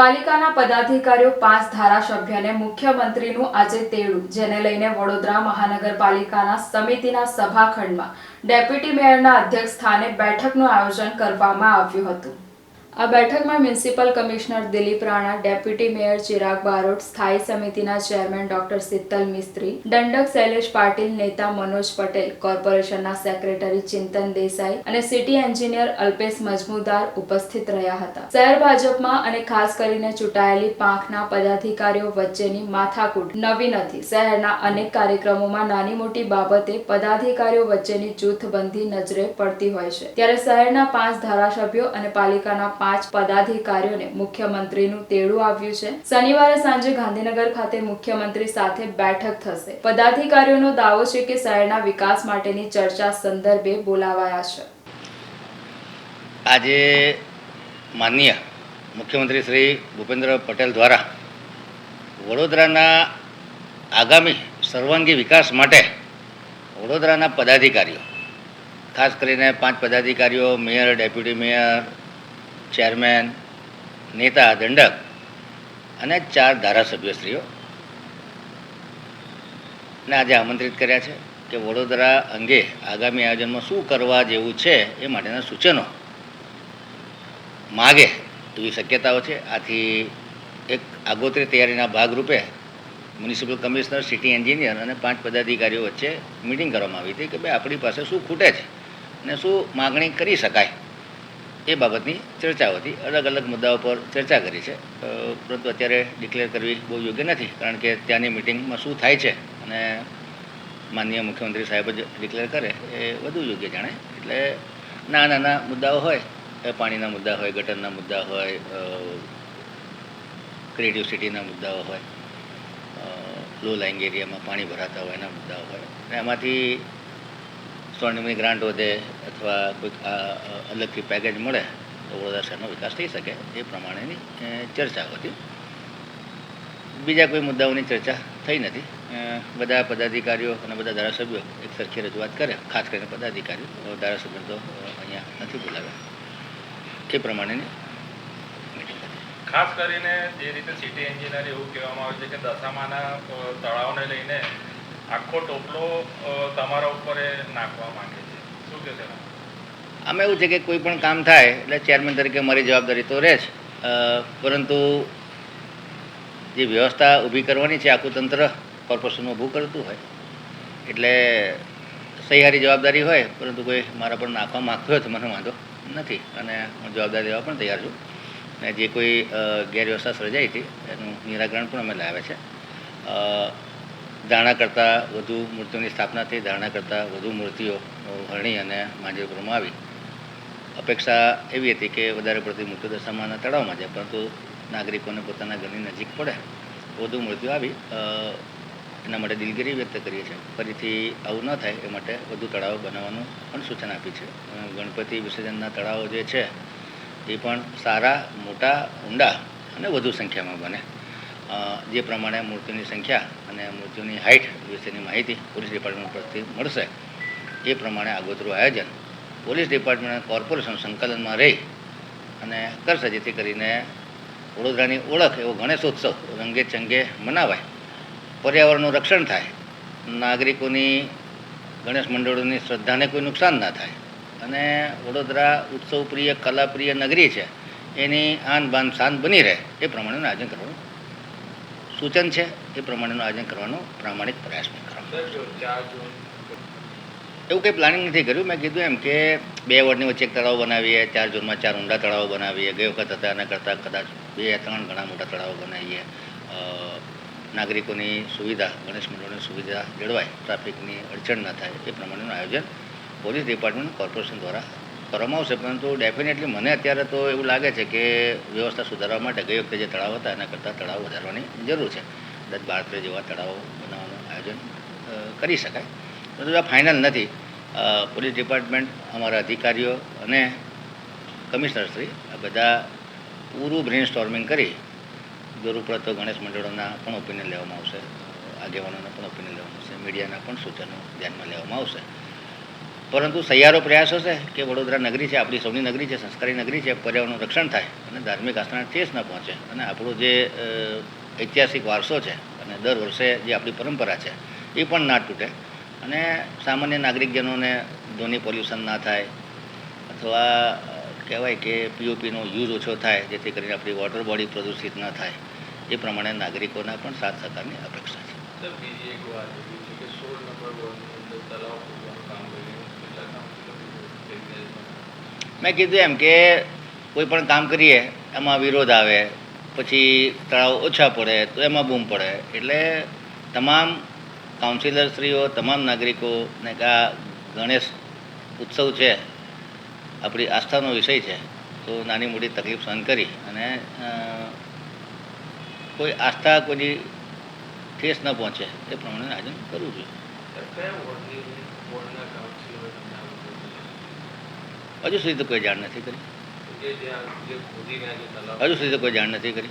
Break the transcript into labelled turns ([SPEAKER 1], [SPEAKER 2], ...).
[SPEAKER 1] પાલિકાના પદાધિકારીઓ, પાંચ ધારાસભ્યને મુખ્યમંત્રીનું આજે તેડું, જેને લઈને વડોદરા મહાનગરપાલિકાના સમિતિના સભાખંડમાં ડેપ્યુટી મેયરના અધ્યક્ષ સ્થાને બેઠકનું આયોજન કરવામાં આવ્યું હતું. આ બેઠકમાં municipal commissioner Dilip Rana, deputy mayor Chirag Barot, સ્થાયી સમિતિના ચેરમેન ડોક્ટર શીતલ મિસ્ત્રી, દંડક શૈલેષ પાટીલ, નેતા મનોજ પટેલ, કોર્પોરેશનના સેક્રેટરી ચિંતન દેસાઈ અને સિટી એન્જિનિયર અલ્પેશ મજમુદાર ઉપસ્થિત રહ્યા હતા. શહેર ભાજપમાં અને ખાસ કરીને ચૂંટાયેલી પાંખના પદાધિકારીઓ વચ્ચેની માથાકૂટ નવી નથી. શહેરના અનેક કાર્યક્રમોમાં નાની મોટી બાબતે પદાધિકારીઓ વચ્ચેની જૂથબંધી નજરે પડતી હોય છે. ત્યારે શહેરના પાંચ ધારાસભ્યો અને પાલિકાના પાંચ પદાધિકારીઓને મુખ્યમંત્રીનું તેડું આવ્યું છે. શનિવારે સાંજે ગાંધીનગર ખાતે મુખ્યમંત્રી સાથે બેઠક થશે. પદાધિકારીઓનો દાવો છે કે શહેરના વિકાસ માટેની ચર્ચા સંદર્ભે બોલાવાયા છે.
[SPEAKER 2] આજે માનનીય મુખ્યમંત્રી શ્રી ભૂપેન્દ્ર પટેલ દ્વારા વડોદરાના આગામી સર્વાંગી વિકાસ માટે વડોદરાના પદાધિકારીઓ, ખાસ કરીને પાંચ પદાધિકારીઓ, મેયર, ડેપ્યુટી મેયર ચેરમેન, નેતા, દંડક અને ચાર ધારાસભ્યશ્રીઓ ને આજે આમંત્રિત કર્યા છે કે વડોદરા અંગે આગામી આયોજનમાં શું કરવા જેવું છે એ માટેના સૂચનો માગે એવી શક્યતાઓ છે. આથી એક આગોતરી તૈયારીના ભાગરૂપે મ્યુનિસિપલ કમિશનર, સિટી એન્જિનિયર અને પાંચ પદાધિકારીઓ વચ્ચે મિટિંગ કરવામાં આવી હતી કે ભાઈ આપણી પાસે શું ખૂટે છે અને શું માગણી કરી શકાય. એ બાબતની ચર્ચાઓ હતી. અલગ અલગ મુદ્દાઓ પર ચર્ચા કરી છે. પરંતુ અત્યારે ડિક્લેર કરવી બહુ યોગ્ય નથી, કારણ કે ત્યાંની મિટિંગમાં શું થાય છે અને માનનીય મુખ્યમંત્રી સાહેબ જ ડિક્લેર કરે એ વધુ યોગ્ય જાણે. એટલે નાના નાના મુદ્દાઓ હોય પાણીના મુદ્દા હોય, ગટરના મુદ્દા હોય ક્રિએટિવ સિટીના મુદ્દાઓ હોય લો લાઇંગ એરિયામાં પાણી ભરાતા હોય એના મુદ્દાઓ હોય. અને એમાંથી સ્વર્ણિમની ગ્રાન્ટ વધે અથવા કોઈક અલગથી પેકેજ મળે, તો વડોદરા વિકાસ થઈ શકે એ પ્રમાણેની ચર્ચા હતી બીજા કોઈ મુદ્દાઓની ચર્ચા થઈ નથી. બધા પદાધિકારીઓ અને બધા ધારાસભ્યો એક સરખી રજૂઆત કરે, ખાસ કરીને પદાધિકારીઓ. ધારાસભ્યો તો અહીંયા નથી બોલાવ્યા. એ પ્રમાણેની
[SPEAKER 3] ખાસ કરીને જે રીતે સિટી એન્જિનિયર એવું કહેવામાં આવે છે કે દશામાના તળાવને લઈને આખો ટોપલો તમારા ઉપર નાખવા માંગે છે. શું કે
[SPEAKER 2] આમાં એવું છે કે કોઈ પણ કામ થાય, એટલે ચેરમેન તરીકે મારી જવાબદારી તો રહે જ. પરંતુ જે વ્યવસ્થા ઊભી કરવાની છે, આખું તંત્ર કોર્પોરેશન ઊભું કરતું હોય, એટલે સહિયારી જવાબદારી હોય, પરંતુ કોઈ મારા પર નાખવા માગતો હોય તો મને વાંધો નથી. અને હું જવાબદારી લેવા પણ તૈયાર છું. અને જે કોઈ ગેરવ્યવસ્થા સર્જાઈ હતી, એનું નિરાકરણ પણ અમે લાવ્યા છે. ધારણા કરતાં વધુ મૂર્તિઓની સ્થાપના થઈ ધારણા કરતાં વધુ મૂર્તિઓ હરણી અને માંજર આવી. અપેક્ષા એવી હતી કે વધારે પડતી મૂર્તિઓ દશામાના તળાવમાં જાય, પરંતુ નાગરિકોને પોતાના ઘરની નજીક પડે વધુ મૂર્તિઓ આવી એના માટે દિલગીરી વ્યક્ત કરીએ છીએ. ફરીથી આવું ન થાય એ માટે વધુ તળાવો બનાવવાનું પણ સૂચન આપી છે. ગણપતિ વિસર્જનના તળાવો જે છે, એ પણ સારા, મોટા, ઊંડા અને વધુ સંખ્યામાં બને. જે પ્રમાણે મૂર્તિઓની સંખ્યા અને મૂર્તિઓની હાઇટ વિશેની માહિતી પોલીસ ડિપાર્ટમેન્ટ પરથી મળશે. એ પ્રમાણે આગોતરું આયોજન પોલીસ ડિપાર્ટમેન્ટ કોર્પોરેશન સંકલનમાં રહી અને કરશે જેથી કરીને વડોદરાની ઓળખ એવો ગણેશોત્સવ રંગે ચંગે મનાવાય. પર્યાવરણનું રક્ષણ થાય. નાગરિકોની ગણેશ મંડળોની શ્રદ્ધાને કોઈ નુકસાન ના થાય. અને વડોદરા ઉત્સવપ્રિય, કલાપ્રિય નગરી છે. એની આન બાન શાન બની રહે. એ પ્રમાણેનું આયોજન કરવાનું સૂચન છે એ પ્રમાણેનું આયોજન કરવાનો પ્રામાણિક પ્રયાસ મેં કરવાનો એવું કંઈ પ્લાનિંગ નથી કર્યું. મેં કીધું એમ કે બે વોર્ડની વચ્ચે એક તળાવ બનાવીએ ચાર ઝોનમાં ચાર ઊંડા તળાવો બનાવીએ. ગઈ વખત હતા એના કરતાં કદાચ બે ત્રણ ઘણા મોટા તળાવો બનાવીએ. નાગરિકોની સુવિધા ગણેશ મંડળોની સુવિધા જળવાય ટ્રાફિકની અડચણ ન થાય એ પ્રમાણેનું આયોજન પોલીસ ડિપાર્ટમેન્ટ કોર્પોરેશન દ્વારા કરવામાં આવશે પરંતુ ડેફિનેટલી મને અત્યારે તો એવું લાગે છે કે વ્યવસ્થા સુધારવા માટે ગઈ વખતે જે તળાવ હતા, એના કરતાં તળાવ વધારવાની જરૂર છે. કદાચ બાર તેર જેવા તળાવો બનાવવાનું આયોજન કરી શકાય. પરંતુ આ ફાઇનલ નથી. પોલીસ ડિપાર્ટમેન્ટ અમારા અધિકારીઓ અને કમિશનરશ્રી આ બધા પૂરું બ્રેન સ્ટોર્મિંગ કરી, જરૂર ગણેશ મંડળોના પણ ઓપિનિયન લેવામાં આવશે, આગેવાનોના પણ ઓપિનિયન લેવામાં આવશે મીડિયાના પણ સૂચનો ધ્યાનમાં લેવામાં આવશે. પરંતુ સહિયારો પ્રયાસ હશે કે વડોદરા નગરી છે, આપણી સૌની નગરી છે, સંસ્કારી નગરી છે, પર્યાવરણનું રક્ષણ થાય અને ધાર્મિક આસ્થાને ઠેસ ન પહોંચે. અને આપણો જે ઐતિહાસિક વારસો છે અને દર વર્ષે જે આપણી પરંપરા છે, એ પણ ના તૂટે. અને સામાન્ય નાગરિકજનોને ધ્વનિ પોલ્યુશન ના થાય અથવા કહેવાય કે પીઓપીનો યુઝ ઓછો થાય, જેથી કરીને આપણી વોટર બોડી પ્રદૂષિત ન થાય. એ પ્રમાણે નાગરિકોના પણ સાથ સહકારની અપેક્ષા છે. મેં કીધું એમ કે કોઈ પણ કામ કરીએ, એમાં વિરોધ આવે, પછી તળાવ ઓછા પડે, તો એમાં બૂમ પડે. એટલે તમામ કાઉન્સિલરશ્રીઓ, તમામ નાગરિકોને કે આ ગણેશ ઉત્સવ છે, આપણી આસ્થાનો વિષય છે, તો નાની મોટી તકલીફ સહન કરી અને કોઈ આસ્થા કોઈની ઠેસ ન પહોંચે, એ પ્રમાણે આયોજન કરવું જોઈએ
[SPEAKER 4] સર, કયા વોર્ડની વોર્ડના કાઉન્સિલરોએ તમને આ લોકો બોલ્યા?
[SPEAKER 2] હજુ સુધી તો કોઈ જાણ નથી કરી. હજુ સુધી તો કોઈ જાણ નથી કરી.